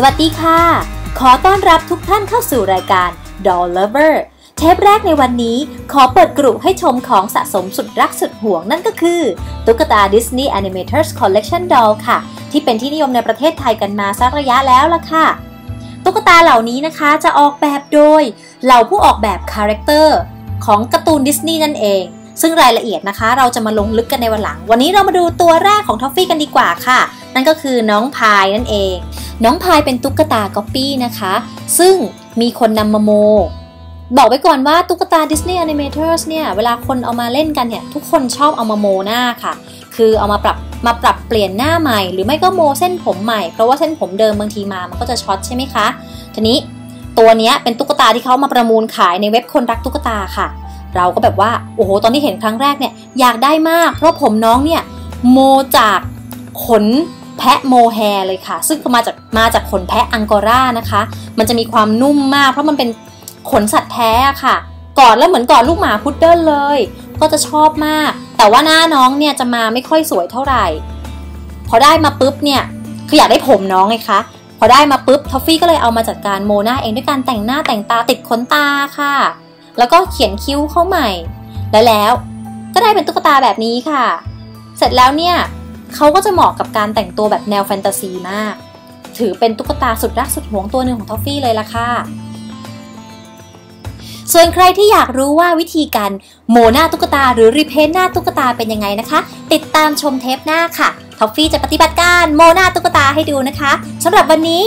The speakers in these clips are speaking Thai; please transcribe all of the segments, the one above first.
สวัสดีค่ะ ขอต้อนรับทุกท่านเข้าสู่รายการ Doll Lover เทปแรกในวันนี้ขอเปิดกรุให้ชมของสะสมสุดรักสุดห่วงนั่นก็คือ ตุ๊กตา Disney Animators Collection Doll ค่ะ ที่เป็นที่นิยมในประเทศไทยกันมาสักระยะแล้วล่ะค่ะ ตุ๊กตาเหล่านี้นะคะจะออกแบบโดย เหล่าผู้ออกแบบคาแรคเตอร์ของการ์ตูนดิสนีย์นั่นเอง ซึ่งรายละเอียดนะคะ เราจะมาลงลึกกันในวันหลัง วันนี้เรามาดูตัวแรกของทอฟฟี่กันดีกว่าค่ะ นั่นก็คือน้องพายนั่นเอง น้องพายเป็นตุ๊กตาก๊อปปี้นะคะ ซึ่งมีคนนำมาโม บอกไว้ก่อนว่าตุ๊กตา Disney Animators เนี่ย เวลาคนเอามาเล่นกันเนี่ย ทุกคนชอบเอามาโมหน้าค่ะ คือเอามาปรับมาปรับเปลี่ยนหน้าใหม่ หรือไม่ก็โมเส้นผมใหม่ เพราะว่าเส้นผมเดิมบางทีมามันก็จะช็อตใช่ไหมคะ ทีนี้ตัวนี้เป็นตุ๊กตาที่เขามาประมูลขายในเว็บคนรักตุ๊กตาค่ะ เราก็แบบว่าโอ้โหตอนที่เห็นครั้งแรกเนี่ยอยากได้มาก เพราะผมน้องเนี่ยโมจากขน แพะโมแฮเลยค่ะ ซึ่งมาจากมาจากขนแพะอังกอร่านะคะ มันจะมีความนุ่มมาก เพราะมันเป็นขนสัตว์แท้ค่ะกอดแล้วเหมือนกอดลูกหมาพุดเดิ้ลเลย ก็จะชอบมาก แต่ว่าหน้าน้องเนี่ยจะมาไม่ค่อยสวยเท่าไหร่ พอได้มาปุ๊บเนี่ยคืออยากได้ผมน้องไงคะพอได้มาปุ๊บทอฟฟี่ก็เลยเอามาจัดการโมหน้าเองด้วยการแต่งหน้าแต่งตาติดขนตาค่ะ แล้วก็เขียนคิ้วเข้าใหม่ และแล้วก็ได้เป็นตุ๊กตาแบบนี้ค่ะ เสร็จแล้วเนี่ย เขาก็จะเหมาะกับการแต่งตัวแบบแนวแฟนตาซีมาก ถือเป็นตุ๊กตาสุดรักสุดหวงตัวหนึ่งของทอฟฟี่เลยล่ะค่ะ ส่วนใครที่อยากรู้ว่าวิธีการโมหน้าตุ๊กตาหรือรีเพนหน้าตุ๊กตาเป็นยังไงนะคะ ติดตามชมเทปหน้าค่ะทอฟฟี่จะปฏิบัติการโมหน้าตุ๊กตาให้ดูนะคะสำหรับวันนี้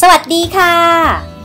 สวัสดีค่ะ